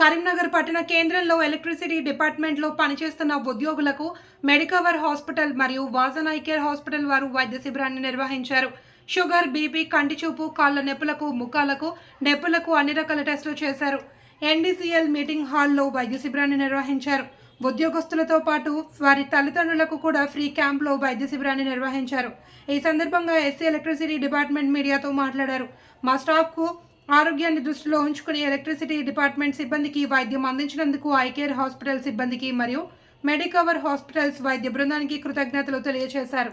కరీంనగర్ పట్టణ కేంద్రంలో ఎలక్ట్రిసిటీ డిపార్ట్మెంట్లో పనిచేస్తున్న ఉద్యోగులకు మెడికవర్ హాస్పిటల్ మరియు వాజన్ ఐకేర్ హాస్పిటల్ వారు వైద్య శిబిరాన్ని నిర్వహించారు. షుగర్ బీపీ కంటి చూపు కాళ్ళ నొప్పులకు ముఖాలకు నొప్పులకు అన్ని రకాల టెస్టులు చేశారు. ఎన్డీసీఎల్ మీటింగ్ హాల్లో వైద్య శిబిరాన్ని నిర్వహించారు. ఉద్యోగస్తులతో పాటు వారి తల్లిదండ్రులకు కూడా ఫ్రీ క్యాంప్లో వైద్య శిబిరాన్ని నిర్వహించారు. ఈ సందర్భంగా ఎస్సీ ఎలక్ట్రిసిటీ డిపార్ట్మెంట్ మీడియాతో మాట్లాడారు. మా స్టాఫ్కు ఆరోగ్యాన్ని దృష్టిలో ఉంచుకుని ఎలక్ట్రిసిటీ డిపార్ట్మెంట్ సిబ్బందికి వైద్యం అందించినందుకు ఐకేర్ హాస్పిటల్ సిబ్బందికి మరియు మెడికవర్ హాస్పిటల్స్ వైద్య బృందానికి కృతజ్ఞతలు తెలియజేశారు.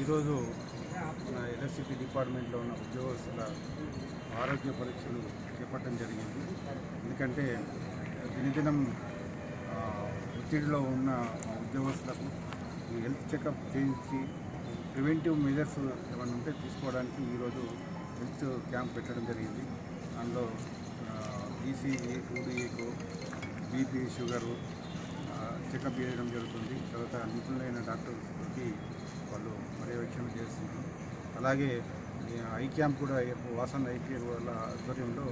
ఈరోజు నా ఎలక్ట్రిసిటీ డిపార్ట్మెంట్లో ఉన్న ఉద్యోగస్తుల ఆరోగ్య పరీక్షలు చేపట్టడం జరిగింది. ఎందుకంటే దినదినం ఒత్తిడిలో ఉన్న ఉద్యోగస్తులకు హెల్త్ చెకప్ చేయించి ప్రివెంటివ్ మెజర్స్ ఏమైనా ఉంటే తీసుకోవడానికి ఈరోజు హెల్త్ క్యాంప్ పెట్టడం జరిగింది. అందులో ఈసీజీ టూడీఏకు బీపీ షుగరు చెకప్ చేయడం జరుగుతుంది. తర్వాత నిపుణులైన డాక్టర్కి వాళ్ళు పర్యవేక్షణ చేస్తున్నారు. అలాగే ఐ క్యాంప్ కూడా వాసన్ ఐపీఎల్ వాళ్ళ ఆధ్వర్యంలో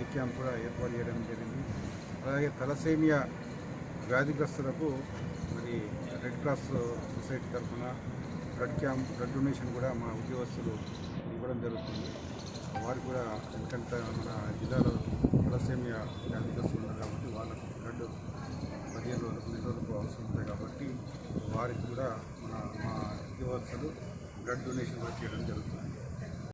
ఐ క్యాంప్ కూడా ఏర్పాటు చేయడం జరిగింది. అలాగే తలసేమియా వ్యాధిగ్రస్తులకు మరి రెడ్ క్రాస్ సొసైటీ తరఫున బ్లడ్ క్యాంప్ బ్లడ్ డొనేషన్ కూడా మా ఉద్యోగస్తులు ఇవ్వడం జరుగుతుంది. వారు కూడా ఎందుకంటే మన జిల్లాలో తలసేమియా వ్యాధిగ్రస్తులు ఉన్నారు కాబట్టి వాళ్ళకు బ్లడ్ పదిహేను రోజులకు నెల ఉంటాయి కాబట్టి వారికి కూడా మన మా ఉద్యోగస్తులు బ్లడ్ డొనేషన్ కూడా చేయడం జరుగుతుంది.